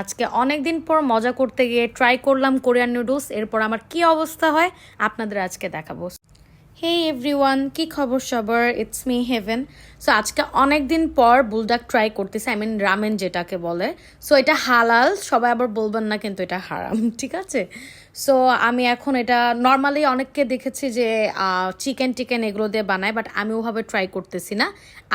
আজকে অনেক দিন পর মজা করতে গিয়ে ট্রাই করলাম কোরিয়ান নুডলস এরপর আমার কি অবস্থা হয় আপনাদের আজকে দেখাবো। হে এভরিওয়ান কি খবর সবার? ইটস মি হেভেন সো আজকে অনেক দিন পর বুলডাক ট্রাই করতেছে আই মিন রামেন যেটাকে বলে। সো এটা হালাল, সবাই আবার বলবেন না কিন্তু এটা হারাম, ঠিক আছে? সো আমি এখন এটা নর্মালি অনেককে দেখেছি যে চিকেন টিকেন এগুলো দিয়ে বানায় বাট আমি ওভাবে ট্রাই করতেছি না।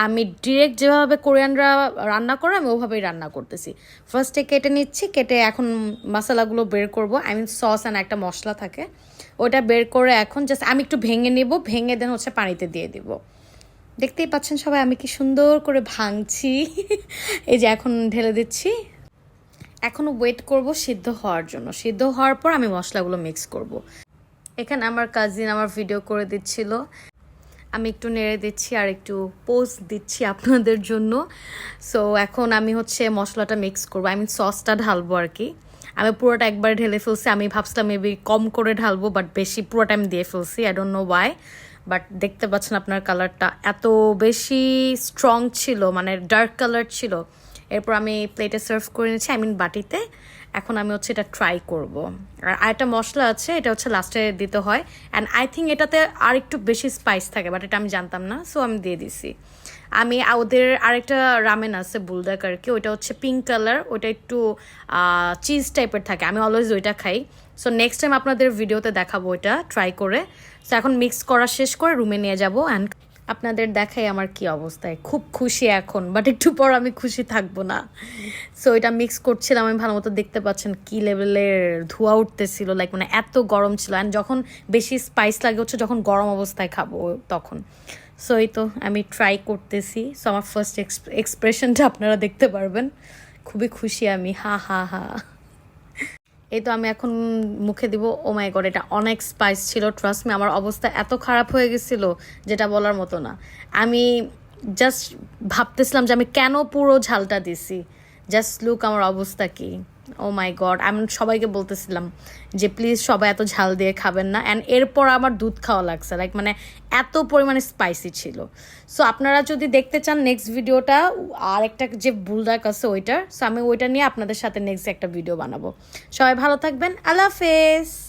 আমি ডিরেক্ট যেভাবে কোরিয়ানরা রান্না করে, আমি ওভাবেই রান্না করতেছি। ফার্স্টে কেটে নিচ্ছি, কেটে এখন মশলাগুলো বের করব। আই মিন সস অ্যান্ড একটা মশলা থাকে। ওটা বের করে এখন জাস্ট আমি একটু ভেঙে নিব, ভেঙে দেন হচ্ছে পানিতে দিয়ে দিব। দেখতেই পাচ্ছেন সবাই, আমি কি সুন্দর করে ভাঙছি। এই যে এখন ঢেলে দিচ্ছি। এখনও ওয়েট করব সিদ্ধ হওয়ার জন্য। সিদ্ধ হওয়ার পর আমি মশলাগুলো মিক্স করব। এখানে আমার কাজিন আমার ভিডিও করে দিচ্ছিল। আমি একটু নেড়ে দিচ্ছি আর একটু পোস্ট দিচ্ছি আপনাদের জন্য। সো এখন আমি হচ্ছে মশলাটা মিক্স করব। আই মিন সসটা ঢালবো আর কি। আমি পুরোটা একবার ঢেলে ফেলছি। আমি ভাবছিলাম মেবি কম করে ঢালবো বাট বেশি পুরোটা আমি দিয়ে ফেলছি। I don't know why but দেখতে পাচ্ছেন আপনার কালারটা এত বেশি স্ট্রং ছিল মানে ডার্ক কালার ছিল। এরপর আমি প্লেটে সার্ভ করে নিচ্ছি আই মিন বাটিতে। এখন আমি হচ্ছে এটা ট্রাই করব। আর আরেকটা মশলা আছে, এটা হচ্ছে লাস্টে দিতে হয়। অ্যান্ড আই থিঙ্ক এটাতে আর একটু বেশি স্পাইস থাকে বাট এটা আমি জানতাম না সো আমি দিয়ে দিছি। আমি, ওদের আরেকটা রামেন আছে বুলদাক আর কি, ওইটা হচ্ছে পিঙ্ক কালার ওইটা একটু চিজ টাইপের থাকে। আমি অলওয়েজ ওইটা খাই। সো নেক্সট টাইম আপনাদের ভিডিওতে দেখাবো ওইটা ট্রাই করে। সো এখন মিক্স করা শেষ করে রুমে নিয়ে যাব অ্যান্ড আপনাদের দেখাই আমার কি অবস্থায়। খুব খুশি এখন বাট একটু পর আমি খুশি থাকব না। সো এটা মিক্স করছিলাম, আমি ভালো মতো দেখতে পাচ্ছেন কি লেভেলের ধোয়া উঠতেছিল লাইক মানে এত গরম ছিল। অ্যান্ড যখন বেশি স্পাইস লাগে হচ্ছে যখন গরম অবস্থায় খাব তখন। সো এই তো আমি ট্রাই করতেছি। সো আমার ফার্স্ট এক্সপ্রেশনটা আপনারা দেখতে পারবেন। খুবই খুশি আমি, হা হা হা। এই তো আমি এখন মুখে দিব ও মাই গড এটা অনেক স্পাইস ছিল ট্রাস্ট মি আমার অবস্থা এত খারাপ হয়ে গেছিল যেটা বলার মতো না। আমি জাস্ট ভাবতেছিলাম যে আমি কেন পুরো ঝালটা দিছি। জাস্ট লুক আমার অবস্থা কি। ও মাই গড আমি সবাইকে বলতেছিলাম যে প্লিজ সবাই এত ঝাল দিয়ে খাবেন না। অ্যান্ড এরপর আমার দুধ খাওয়া লাগছে লাইক মানে এত পরিমাণে স্পাইসি ছিল। সো আপনারা যদি দেখতে চান নেক্সট ভিডিওটা আর একটা যে বুলডাক আছে ওইটার সো আমি ওইটা নিয়ে আপনাদের সাথে নেক্সট একটা ভিডিও বানাবো। সবাই ভালো থাকবেন, আল্লাহ হাফেজ।